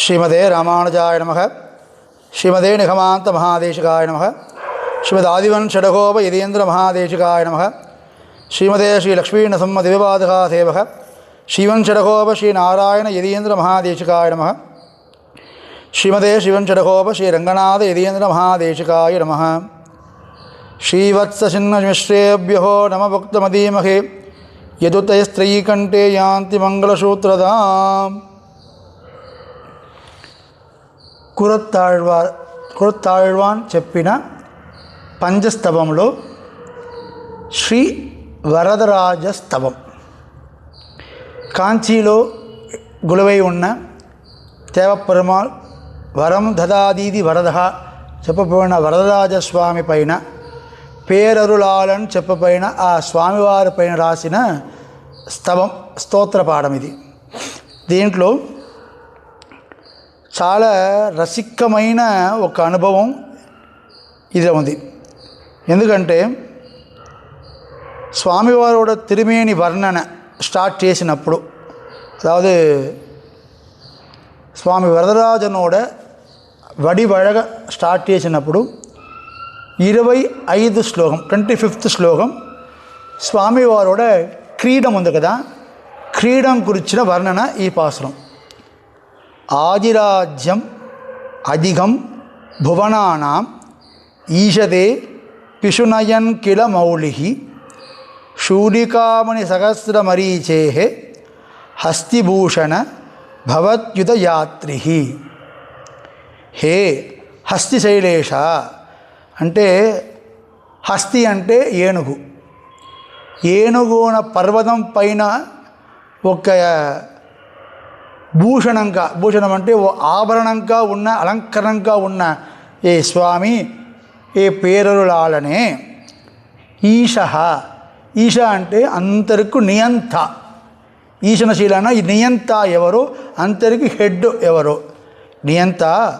ஸ்ரீமதே ராமானுஜாய நமக ஸ்ரீமதே நிகமாந்த மகாதேசிகாய நமக ஸ்ரீமத் ஆதிவன் ஷடகோப இதேந்திர மகாதேசிகாய நமக ஸ்ரீமதே ஸ்ரீ லக்ஷ்மீநசம்ம திவிபாதகா சேவக ஸ்ரீவன் ஷடகோப ஸ்ரீ நாராயண இதேந்திர மகாதேசிகாய நமக ஸ்ரீமதே சிவன் ஷடகோப ஸ்ரீ ரங்கநாத இதேந்திர மகாதேசிகாய நம ஸ்ரீவத்சின்னமிஸ்ரேபியோ நம புக்தமதீமகே यदुतयस्त्रयीकण्ठे यान्ति मङ्गलसूत्रदाम् కురత్తాళ్వార్ కురత్తాళ్వాన్ చెప్పిన పంచస్తవంలో శ్రీ వరదరాజ స్తవం కాంచీలో గులవై ఉన్న దేవపెరుమాள் వరం దదాదీది వరద చెప్పబడిన వరదరాజస్వామి పైన పేరరులాలని చెప్పబడిన ఆ స్వామివారి పైన రాసిన స్తవం స్తోత్రపాఠం ఇది. దీంట్లో చాలా రసికమైన ఒక అనుభవం ఇది ఉంది. ఎందుకంటే స్వామివారు కూడా తిరుమేని వర్ణన స్టార్ట్ చేసినప్పుడు அதாவது స్వామి వరదరాజనోడ వడివడగ స్టార్ట్ చేసినప్పుడు ఇరవై ఐదు శ్లోకం ట్వంటీ ఫిఫ్త్ శ్లోకం స్వామివారోడ క్రీడం ఉంది కదా క్రీడం గురించిన వర్ణన ఈ పాసరం. ఆదిరాజ్యం అధికం భువనానాం ఈషదే పిశునయన్ కిల మౌళి శూలికామణి సహస్రమరీచే హస్తిభూషణ భవత్యుతయాత్రి హే హస్తి శైలేష అంటే హస్తి అంటే ఏనుగు. ఏనుగున పర్వతం పైన ఒక భూషణంగా భూషణం అంటే ఓ ఆభరణంగా ఉన్న అలంకరణంగా ఉన్న ఏ స్వామి ఏ పేరరులాలనే ఈశ ఈశ అంటే అంతరికు నియంత. ఈశనశీలన ఈ నియంత ఎవరు? అంతరికి హెడ్ ఎవరు? నియంత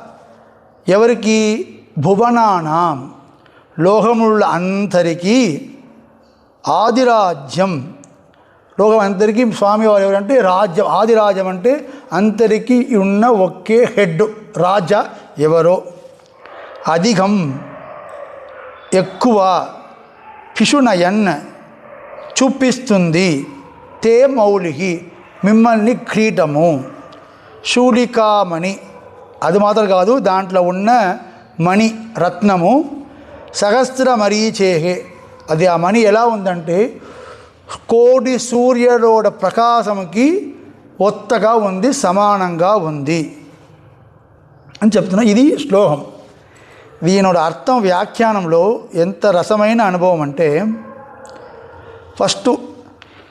ఎవరికి? భువనానాం. లోహముళ్ళ అంతరికి ఆదిరాజ్యం. లోకం అందరికీ స్వామివారు ఎవరంటే రాజ్యం ఆదిరాజ్యం అంటే అందరికీ ఉన్న ఒకే హెడ్ రాజా ఎవరో. అధికం ఎక్కువ పిషునయన్ చూపిస్తుంది తే మౌలికి మిమ్మల్ని క్రీటము శూలికామణి అది మాత్రం కాదు దాంట్లో ఉన్న మణి రత్నము. సహస్ర మరీచేహే అది ఆ మణి ఎలా ఉందంటే కోటి సూర్యుడోడ ప్రకాశంకి ఒత్తగా ఉంది సమానంగా ఉంది. అని చెప్తున్నా ఇది శ్లోకం. దీనోட అర్థం వ్యాఖ్యానంలో ఎంత రసమైన అనుభవం అంటే ఫస్ట్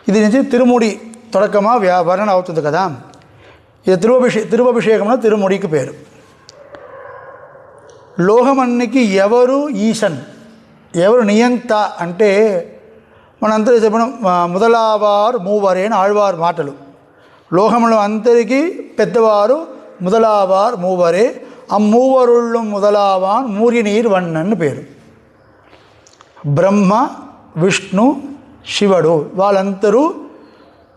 ఇది నుంచి తిరుముడి తొడకమా వ్యాభరణ అవుతుంది కదా. ఇది తిరువభిషే తిరువభిషేకంలో తిరుముడికి పేరు. లోహమన్నికి ఎవరు ఈశన్? ఎవరు నియంత అంటే మనందరూ చెప్పిన ముదలావారు మూవరే అని ఆళ్వారు మాటలు లోహములు అందరికీ పెద్దవారు ముదలావారు మూవరే ఆ మూవరుళ్ళు ముదలావాన్ మూరినీర్ వన్నని పేరు బ్రహ్మ విష్ణు శివుడు వాళ్ళందరూ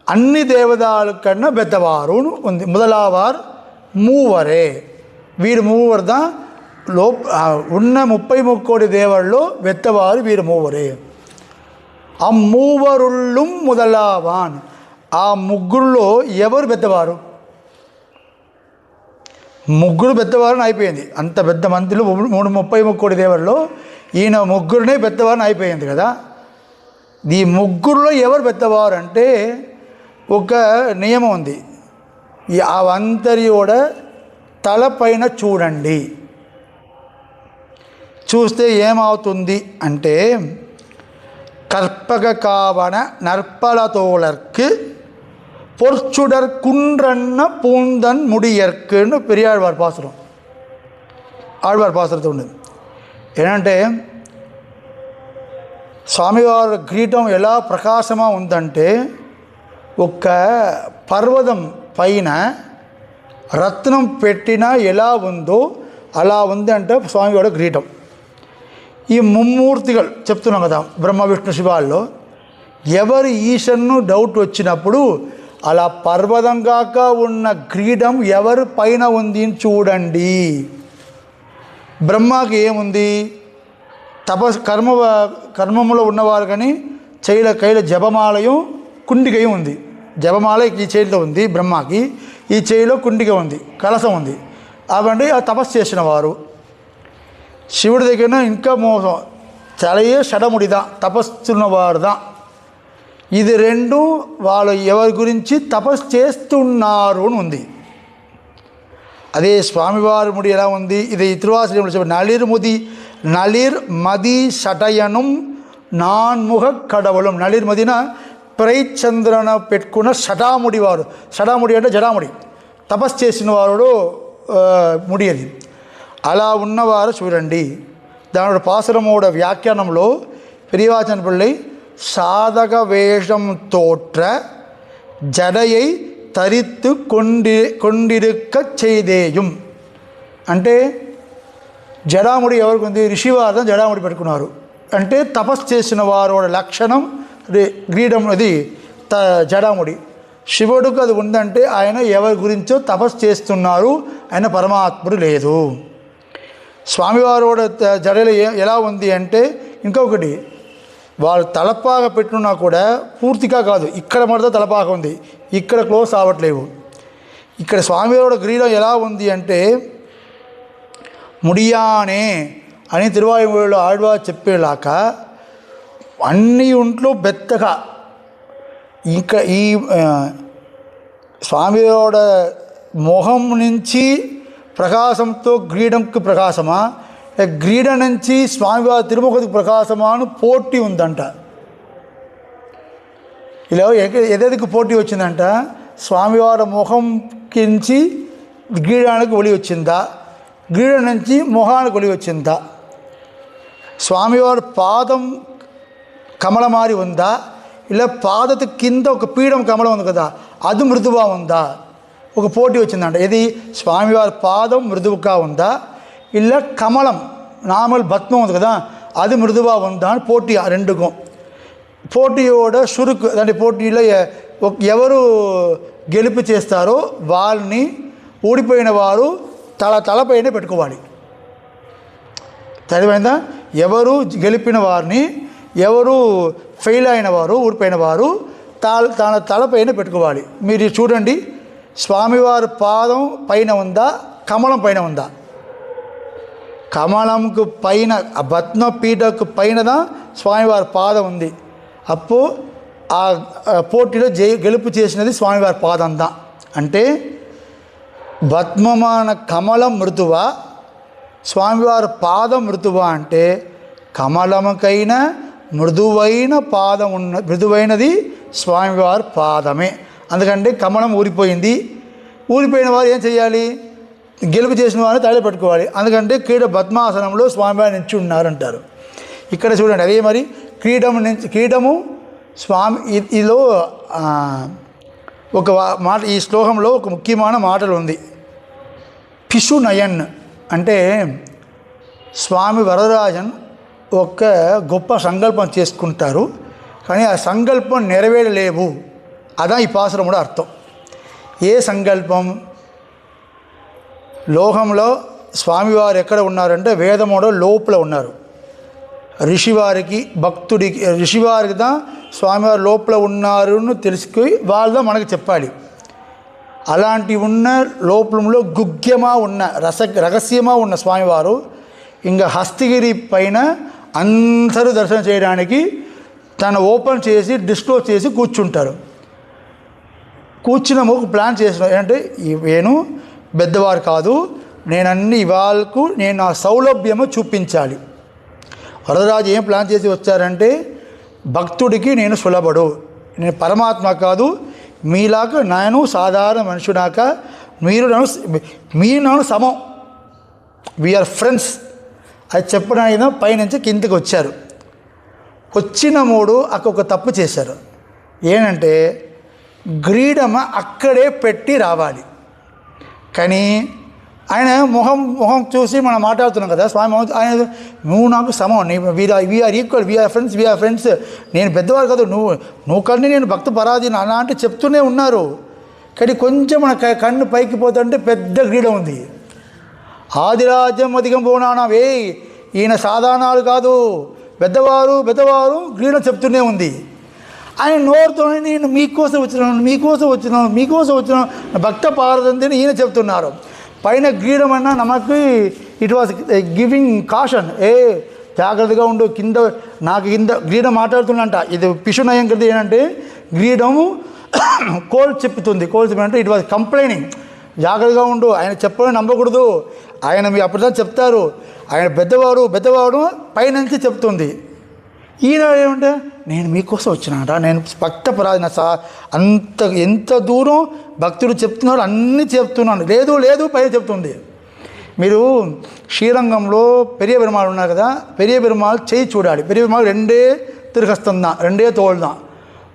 అన్ని దేవతల కన్నా పెద్దవారు ఉంది ముదలావారు మూవరే వీరు మూవర్ దా లో ఉన్న ముప్పై ముక్కోడి దేవుళ్ళు పెద్దవారు వీరు మూవరే ఆ మూవరుళ్ళు మొదలవాన్. ఆ ముగ్గురులో ఎవరు పెద్దవారు? ముగ్గురు పెద్దవారని అయిపోయింది. అంత పెద్ద మందిలో మూడు ముప్పై ముక్కోడి దేవుల్లో ఈయన ముగ్గురునే పెద్దవారిని అయిపోయింది కదా. ఈ ముగ్గురులో ఎవరు పెద్దవారు అంటే ఒక నియమం ఉంది. ఈ అవంతరి కూడా తలపైన చూడండి. చూస్తే ఏమవుతుంది అంటే கற்பக காவன நற்பலதோழர்க்கு பொற்சுடர் குன்றன்ன பூந்தன் முடியற்குன்னு பெரியாழ்வார் பாசுரம் ఆళ్వార్ పాత్రతో ఉండేది ఏంటంటే స్వామివారి కిరీటం ఎలా ప్రకాశమా ఉందంటే ఒక పర్వతం పైన రత్నం పెట్టినా ఎలా ఉందో అలా ఉంది అంటే స్వామివారి కిరీటం ఈ ముమ్మూర్తిగా చెప్తున్నాం కదా బ్రహ్మ విష్ణు శివాల్లో. ఎవరి ఈశన్ను డౌట్ వచ్చినప్పుడు అలా పర్వతం కాక ఉన్న క్రీడం ఎవరి పైన ఉంది అని చూడండి. బ్రహ్మకి ఏముంది? తపస్ కర్మ కర్మములో ఉన్నవారు కానీ చైల కైల జపమాలయం కుండికై ఉంది. జపమాల ఈ చేయిలో ఉంది బ్రహ్మకి. ఈ చేయిలో కుండిక ఉంది కలసం ఉంది. అవండి ఆ తపస్సు చేసిన వారు. శివుడి దగ్గర ఇంకా మోసం చలయే షడముడిదా తపస్సున్నవారుదా. ఇది రెండు వాళ్ళు ఎవరి గురించి తపస్సు చేస్తున్నారు అని ఉంది అదే స్వామివారి ముడి ఎలా ఉంది? ఇది తిరువాశ్రయంలో చెప్పి నళిర్ ముది నళిర్ మది షటయనం నాన్ముఖ కడవలం. నళిర్ మదిన ప్రైచంద్రన పెట్టుకున్న షటాముడి వారు షటాముడి అంటే జడాముడి తపస్సు చేసిన వాడు ముడి అది. అలా ఉన్నవారు చూడండి. దాని పాసురమూడ వ్యాఖ్యానంలో ప్రియవాచన పిళ్ళై సాధక వేషం தோற்ற జడయై తరిత్తు కొండి కొండిరుక్క చేదేయం. అంటే జడాముడి ఎవరికి ఉంది? ఋషివార్థం జడాముడి పెట్టుకున్నారు. అంటే తపస్సు చేసిన వారు లక్షణం గ్రీడం అది త జడాముడి. శివుడికి అది ఉందంటే ఆయన ఎవరి గురించో తపస్సు చేస్తున్నారు ఆయన పరమాత్ముడు లేదు. స్వామివారు కూడా జడలు ఎలా ఉంది అంటే ఇంకొకటి వాళ్ళు తలపాక పెట్టున్నా కూడా పూర్తిగా కాదు. ఇక్కడ మటుతో తలపాక ఉంది. ఇక్కడ క్లోజ్ అవ్వట్లేవు. ఇక్కడ స్వామివారి గ్రీడం ఎలా ఉంది అంటే ముడియానే అని తిరువాయుమూడిలో ఆழ்వా చెప్పేలాక అన్ని ఒంట్లో బెత్తగా ఇంకా ఈ ఆ, స్వామివాడ మొహం నుంచి ప్రకాశంతో గ్రీడంకి ప్రకాశమా లేక గ్రీడ నుంచి స్వామివారి తిరుముఖకి ప్రకాశమా అని పోటీ ఉందంట ఇలా ఎగ- ఎదెదకు పోటీ వచ్చిందంట స్వామివారి ముఖం కించి గ్రీడానికి ఒలి వచ్చిందా గ్రీడ నుంచి మొహానికి ఒలి వచ్చిందా స్వామివారి పాదం కమలమారి ఉందా ఇలా పాదత కింద ఒక పీడం కమలం ఉంది కదా అది మృదువా ఉందా ఒక పోటీ వచ్చిందంట. ఇది స్వామివారి పాదం మృదువుగా ఉందా? ఇలా కమలం నామల్ భత్మం ఉంది కదా అది మృదువా ఉందా అని పోటీ ఆ రెండుకు. పోటీయోడ చురుకు అంటే పోటీలో ఎవరు గెలుపు చేస్తారో వాళ్ళని ఊడిపోయిన వారు తల తలపైన పెట్టుకోవాలి. చదివైందా ఎవరు గెలిపిన వారిని ఎవరు ఫెయిల్ అయిన వారు ఊడిపోయిన వారు తాళ తన తలపైన పెట్టుకోవాలి. మీరు చూడండి. స్వామివారి పాదం పైన ఉందా? కమలం పైన ఉందా? కమలంకు పైన భత్న పీఠకు పైనదా స్వామివారి పాదం ఉంది. అప్పు ఆ పోటీలో జయ గెలుపు చేసినది స్వామివారి పాదం దా. అంటే భత్మమాన కమలం మృదువా స్వామివారి పాదం మృదువా అంటే కమలముకైన మృదువైన పాదం ఉన్న మృదువైనది స్వామివారి పాదమే. అందుకంటే కమలం ఊరిపోయింది. ఊరిపోయిన వారు ఏం చేయాలి గెలుపు చేసిన వారిని తల పెట్టుకోవాలి. అందుకంటే క్రీడ పద్మాసనంలో స్వామివారి నిలిచి ఉన్నారంటారు ఇక్కడ చూడండి అదే మరి క్రీడము నుంచి క్రీడము స్వామి ఇదిలో ఒక మాట ఈ శ్లోకంలో ఒక ముఖ్యమైన మాటలు ఉంది. పిషు నయన్ అంటే స్వామి వరదరాజన్ ఒక గొప్ప సంకల్పం చేసుకుంటారు. కానీ ఆ సంకల్పం నెరవేరలేవు. అదా ఈ పాసురం కూడా అర్థం ఏ సంకల్పం లోకంలో స్వామివారు ఎక్కడ ఉన్నారంటే వేదములో లోపల ఉన్నారు ఋషివారికి భక్తుడికి ఋషివారికి దా స్వామివారు లోపల ఉన్నారు తెలుసుకుని వాళ్ళ మనకు చెప్పాలి అలాంటి ఉన్న లోపలంలో గుగ్యమా ఉన్న రస రహస్యమా ఉన్న స్వామివారు ఇంకా హస్తగిరి పైన అందరూ దర్శనం చేయడానికి తను ఓపెన్ చేసి డిస్క్లోజ్ చేసి కూర్చుంటారు. కూర్చున్న ఒక ప్లాన్ చేసిన ఏంటంటే నేను పెద్దవారు కాదు నేను అన్ని ఇవాళకు నేను నా సౌలభ్యము చూపించాలి. వరదరాజు ఏం ప్లాన్ చేసి వచ్చారంటే భక్తుడికి నేను సులభడు నేను పరమాత్మ కాదు మీలాగా నేను సాధారణ మనుషునాక మీరు నన్ను మీ నన్ను సమం. వీఆర్ ఫ్రెండ్స్ అది చెప్పడానికి పైనుంచి కిందకి వచ్చారు. వచ్చిన మూడు అక్కడ ఒక తప్పు చేశారు. ఏంటంటే గ్రీడమ అక్కడే పెట్టి రావాలి. కానీ ఆయన మొహం మొహం చూసి మనం మాట్లాడుతున్నాం కదా స్వామి ఆయన నువ్వు నాకు సమం నీ we are we are equal we are friends we are friends నేను పెద్దవారు కాదు నువ్వు నువ్వు కన్నీ నేను భక్త పరాధీన అలాంటి చెప్తూనే ఉన్నారు. కానీ కొంచెం మన కన్ను పైకి పోతుంటే పెద్ద క్రీడ ఉంది. ఆదిరాజ్యం అధికం పోనానా వేయ్ ఈయన సాధారణాలు కాదు. పెద్దవారు పెద్దవారు గ్రీడ చెప్తూనే ఉంది. ఆయన నోరుతో నేను మీకోసం వచ్చినాను మీకోసం వచ్చినాను మీకోసం వచ్చినాను. భక్త పారదంతిని ఈయన చెప్తున్నారు. పైన గీయడం అన్నా నమకి ఇట్ వాస్ గివింగ్ కాషన్ ఏ జాగ్రత్తగా ఉండు కింద నాకు కింద గ్రీడం మాట్లాడుతున్నంట. ఇది పిషునయం కదా ఏంటంటే గ్రీడము కోల్ చెప్తుంది. కోల్ చెప్పినంటే ఇట్ వాజ్ కంప్లైనింగ్ జాగ్రత్తగా ఉండు. ఆయన చెప్పడం నమ్మకూడదు. ఆయన మీ అప్పుడు చెప్తారు. ఆయన పెద్దవాడు పెద్దవాడు పైనుంచి చెప్తుంది. ఈయన ఏమంటే నేను మీకోసం వచ్చినాట నేను భక్త పరాధన సా అంత ఎంత దూరం భక్తుడు చెప్తున్నారు అన్నీ చెప్తున్నాను లేదు లేదు పైన చెప్తుంది. మీరు శ్రీరంగంలో పెరియ పెరుమాళ్ళు ఉన్నారు కదా పెరియ పెరుమాள் చేయి చూడాలి. పెరియ పెరుమాள் రెండే తిరుహస్తం దా రెండే తోళ్ళదా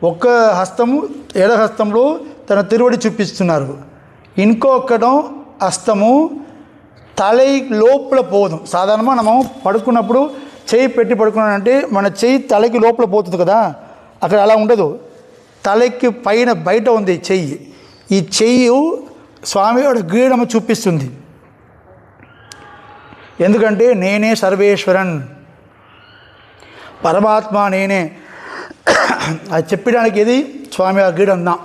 ఒక్క హస్తము ఎడ హస్తంలో తన తిరువడి చూపిస్తున్నారు. ఇంకొకటం హస్తము తల లోపల పోదు. సాధారణంగా మనము పడుకున్నప్పుడు చేయి పెట్టి పడుకున్నానంటే మన చేయి తలకి లోపల పోతుంది కదా అక్కడ అలా ఉండదు. తలకి పైన బయట ఉంది చెయ్యి ఈ చెయ్యి స్వామివాడు గీడము చూపిస్తుంది. ఎందుకంటే నేనే సర్వేశ్వరన్. పరమాత్మ నేనే. అది చెప్పడానికి ఇది స్వామి ఆ గీడం నా.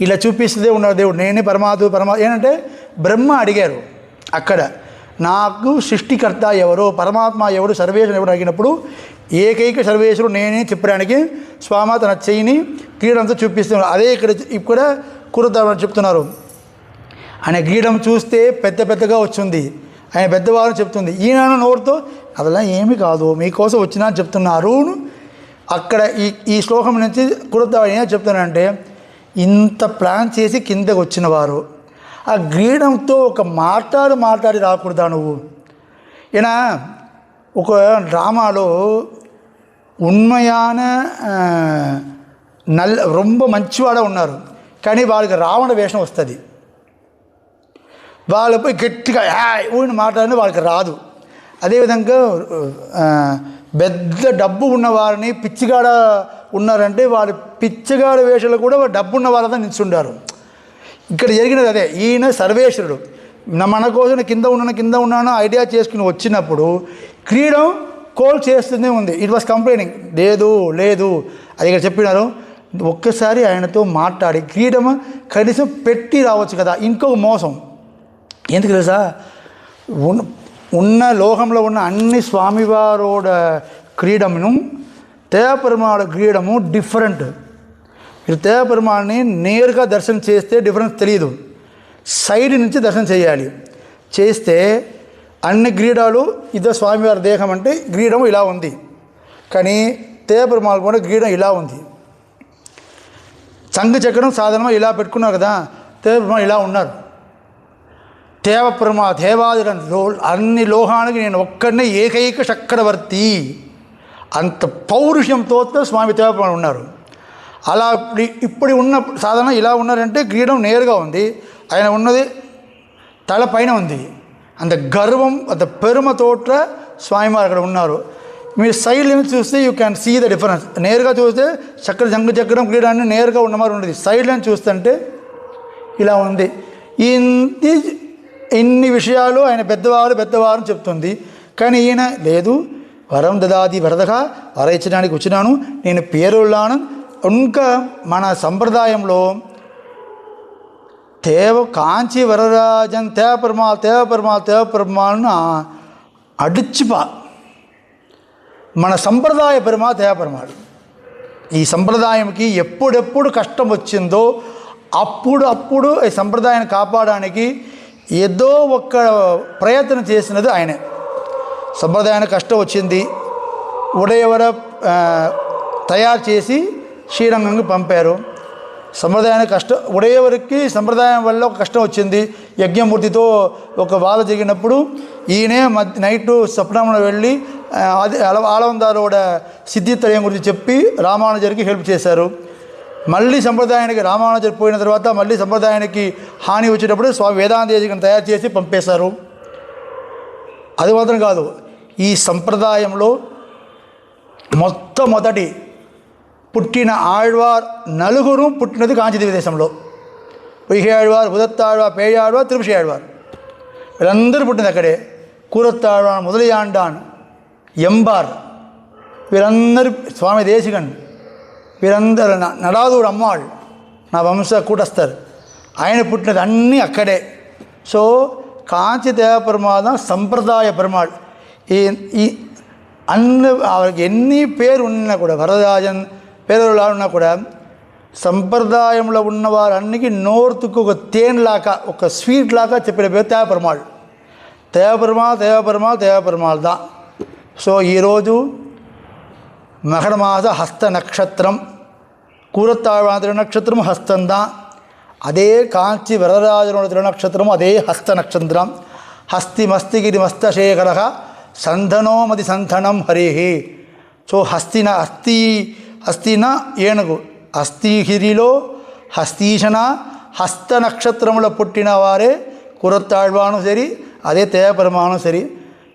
ఇలా చూపిస్తే ఉన్నాడు దేవుడు నేనే పరమాత్మ పరమా ఏంటంటే బ్రహ్మ అడిగారు అక్కడ. నాకు సృష్టికర్త ఎవరు పరమాత్మ ఎవరు సర్వేశ్వరుడు ఎవరు అడిగినప్పుడు ఏకైక సర్వేశ్వరుడు నేనే చెప్పడానికి స్వామి తన చెయ్యిని క్రీడంతో చూపిస్తున్నారు. అదే ఇక్కడ ఇక్కడ కురుతామని చెప్తున్నారు. ఆయన గీయడం చూస్తే పెద్ద పెద్దగా వచ్చింది. ఆయన పెద్దవారు చెప్తుంది ఈయన నోరుతో అదలా ఏమి కాదు మీకోసం వచ్చినా అని చెప్తున్నారు. అక్కడ ఈ ఈ శ్లోకం నుంచి కురుతా ఏం చెప్తున్నానంటే ఇంత ప్లాన్ చేసి కిందకు వచ్చిన వారు ఆ గ్రీడంతో ఒక మాట్లాడు మాట్లాడి రాకూడదా నువ్వు? ఈయన ఒక డ్రామాలో ఉన్మయాన నల్ రొంబ మంచివాడ ఉన్నారు. కానీ వాళ్ళకి రావణ వేషం వస్తుంది. వాళ్ళు పోయి గట్టిగా ఊరిని మాట్లాడిన వాళ్ళకి రాదు. అదేవిధంగా పెద్ద డబ్బు ఉన్నవారిని పిచ్చిగాడ ఉన్నారంటే వాళ్ళు పిచ్చిగాడ వేషాలు కూడా డబ్బు ఉన్నవారదా నిల్చుండారు. ఇక్కడ జరిగినది అదే. ఈయన సర్వేశ్వరుడు. మన కోసం కింద ఉన్నాను కింద ఉన్నాను ఐడియా చేసుకుని వచ్చినప్పుడు క్రీడం కోల్ చేస్తూనే ఉంది. ఇట్ వాస్ కంప్లైనింగ్ లేదు లేదు. అది ఇక్కడ చెప్పినారు. ఒక్కసారి ఆయనతో మాట్లాడి క్రీడము కనీసం పెట్టి రావచ్చు కదా. ఇంకొక మోసం. ఎందుకు తెలుసా? ఉన్న ఉన్న లోకంలో ఉన్న అన్ని స్వామివారోడ క్రీడమును తేపెరుమాళ క్రీడము డిఫరెంట్ మీరు తేపెరుమాళని నేరుగా దర్శనం చేస్తే డిఫరెన్స్ తెలియదు సైడ్ నుంచి దర్శనం చేయాలి. చేస్తే అన్ని గ్రీడాలు ఇదో స్వామివారి దేహం అంటే గ్రీడం ఇలా ఉంది. కానీ తేపెరుమాళ కూడా గ్రీడం ఇలా ఉంది. చంగ చక్రం సాధారణంగా ఇలా పెట్టుకున్నారు కదా తేపెరుమాళ ఇలా ఉన్నారు. దేవప్రమ దేవాదుల అన్ని లోహానికి నేను ఒక్కడనే ఏకైక చక్రవర్తి. అంత పౌరుషంతో స్వామి దేవప్రమ ఉన్నారు. అలా ఇప్పుడు ఇప్పుడు ఉన్న సాధన ఇలా ఉన్నారంటే గ్రీడం నేరుగా ఉంది. ఆయన ఉన్నది తల పైన ఉంది. అంత గర్వం అంత పెరుమ తోట స్వామివారు అక్కడ ఉన్నారు. మీరు సైడ్ నుంచి చూస్తే you can see the difference నేరుగా చూస్తే చక్ర జంగు చక్రం క్రీడాన్ని నేరుగా ఉన్నమారు ఉండేది. సైడ్ నుంచి చూస్తుంటే ఇలా ఉంది. ఇన్ని ఇన్ని విషయాలు ఆయన పెద్దవారు పెద్దవారు అని చెప్తుంది. కానీ ఈయన లేదు. వరం దదాది వరదగా వర ఇచ్చడానికి వచ్చినాను. నేను పేరుళ్ళాను. ఇంకా మన సంప్రదాయంలో తేవ కాంచి వరరాజన్ తేవ పెరుమాళ్ తేవ పెరుమాళ్ తేవ అడిచిపా. మన సంప్రదాయ పెరుమాళ్ తేవ ఈ సంప్రదాయంకి ఎప్పుడెప్పుడు కష్టం వచ్చిందో అప్పుడు అప్పుడు ఈ సంప్రదాయాన్ని కాపాడడానికి ఏదో ఒక్క ప్రయత్నం చేసినది ఆయనే. సంప్రదాయానికి కష్టం వచ్చింది. ఉడయవర తయారు చేసి శ్రీరంగంకి పంపారు. సంప్రదాయానికి కష్టం ఉడయవరికి సంప్రదాయం వల్ల ఒక కష్టం వచ్చింది. యజ్ఞమూర్తితో ఒక వాద జరిగినప్పుడు ఈయనే మధ్య నైట్ స్వప్నంలో వెళ్ళి అది అల ఆలవందారోడ సిద్ధిత్రయం గురించి చెప్పి రామానుజరికి హెల్ప్ చేశారు. మళ్ళీ సంప్రదాయానికి రామానుజర్ పోయిన తర్వాత మళ్ళీ సంప్రదాయానికి హాని వచ్చేటప్పుడు స్వామి వేదాంత తయారు చేసి పంపేశారు. అది మాత్రం కాదు ఈ సంప్రదాయంలో మొట్టమొదటి పుట్టిన ఆళ్వార్ నలుగురు పుట్టినది కాంచీదేవి దేశంలో పొయ్యాళ్వారు ఉదత్తాళ్వార్ పేయాళ్వార్ తిరుపతియాళ్వార్ వీళ్ళందరూ పుట్టింది అక్కడే కూరత్తాళ్వాన్ ముదలయాండాన్ ఎంబార్ వీరందరూ స్వామి దేశికన్ వీరందరూ నడాదూడు అమ్మాళ్ళు నా వంశ కూటస్తారు ఆయన పుట్టినది అన్నీ అక్కడే సో కాంచి దేవ பெருமாள் தான் சம்பிரதாய பெருமாள் அன்னு அவருக்கு எண்ணி பேர் உன்ன கூட வரதராஜன் పేదవాళ్ళు కూడా సంప్రదాయంలో ఉన్నవారు అన్నికి నోర్తుకు ఒక తేన్లాగా ఒక స్వీట్ లాగా చెప్పిన పేరు తేవపరమాళ్ళు తేవపరమాలు తేవపరమాలు తేవపరమాలు దా సో ఈరోజు மகரமாத ஹஸ்த நட்சத்திரம் கூரத்தாழ்வான நட்சத்திரம் ஹஸ்தந்தான் அதே காஞ்சி வரதராஜனோட திருநட்சத்திரமும் அதே ஹஸ்த நட்சத்திரம் ஹஸ்தி மஸ்திகிரி மஸ்தசேகரக சந்தனோமதி சந்தனம் ஹரிஹி. ஸோ ஹஸ்தின ஹஸ்தி హస్తిన ఏనుగు. హస్తిగిరిలో హస్తీశన హస్త నక్షత్రములో పుట్టిన వారే కురత్తాళ్వాను సరి అదే తేపరమాను సరి.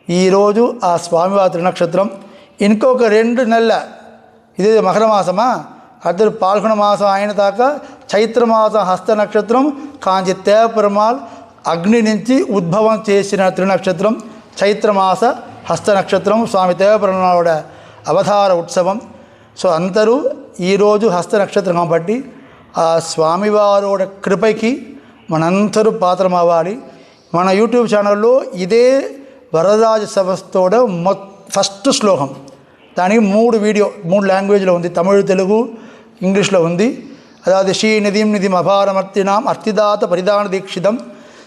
ఈరోజు ఆ స్వామివారి త్రినక్షత్రం. ఇంకొక రెండు నెలల ఇది మకర మాసమా? అతడు పాల్గొన మాసం అయిన దాకా చైత్రమాసం హస్త నక్షత్రం కాంచి తేపరమాల్ అగ్ని నుంచి ఉద్భవం చేసిన త్రినక్షత్రం. చైత్రమాస హస్త నక్షత్రం స్వామి తేవపరమాడ అవతార ఉత్సవం. సో అందరూ ఈరోజు హస్త నక్షత్రం కాబట్టి ఆ స్వామివారు కృపకి మనందరూ పాత్రం అవ్వాలి మన యూట్యూబ్ ఛానల్లో ఇదే వరదరాజ సభస్తోడ మొ ఫస్ట్ శ్లోకం. దానికి మూడు వీడియో మూడు లాంగ్వేజ్లో ఉంది. తమిళ తెలుగు ఇంగ్లీష్లో ఉంది. అదా శ్రీ నిధిం నిధిం అభారమర్తినాం అర్తిదాత పరిధాన దీక్షితం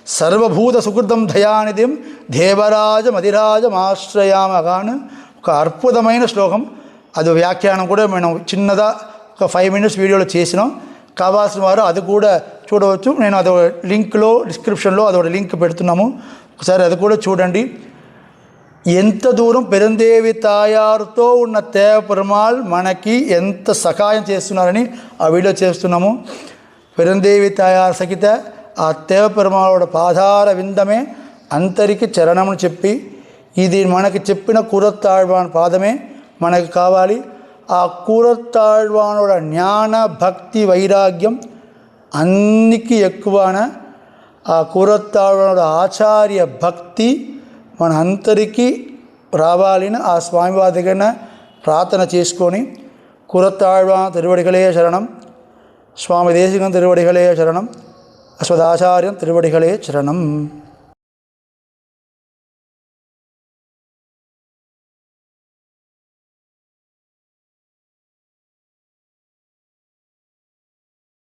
సర్వభూత సుకృతం దయానిధిం దేవరాజ మధిరాజమాశ్రయామగాన్ ఒక అద్భుతమైన శ్లోకం. అది వ్యాఖ్యానం కూడా మనం చిన్నదా ఒక ఫైవ్ మినిట్స్ వీడియోలో చేసినాం. కావాల్సిన వారు అది కూడా చూడవచ్చు. నేను అది లింక్లో డిస్క్రిప్షన్లో అదొక లింక్ పెడుతున్నాము. ఒకసారి అది కూడా చూడండి. ఎంత దూరం పెరందేవి తాయారుతో ఉన్న తేవ పెరుమాళ్ మనకి ఎంత సహాయం చేస్తున్నారని ఆ వీడియో చేస్తున్నాము. పెరందేవి తాయారు సహిత ఆ తేవ పెరుమాళోட పాదార విందమే అంతరికి చరణమును చెప్పి ఇది మనకి చెప్పిన కూరత్తాழ்వాన్ పాదమే. మనకి కావాలి. ఆ కూరత్తాழ்వానోడ జ్ఞాన భక్తి వైరాగ్యం అన్నికి ఎక్కువన ఆ కూరత్తాళ్వానోడ ఆచార్య భక్తి మన అందరికీ రావాలని ఆ స్వామివారి దగ్గర ప్రార్థన చేసుకొని కూరత్తాழ்వా తిరువడిగలే శరణం స్వామి దేశికం తిరువడిగలే శరణం అశ్వదాచార్యం తిరువడిగలే శరణం.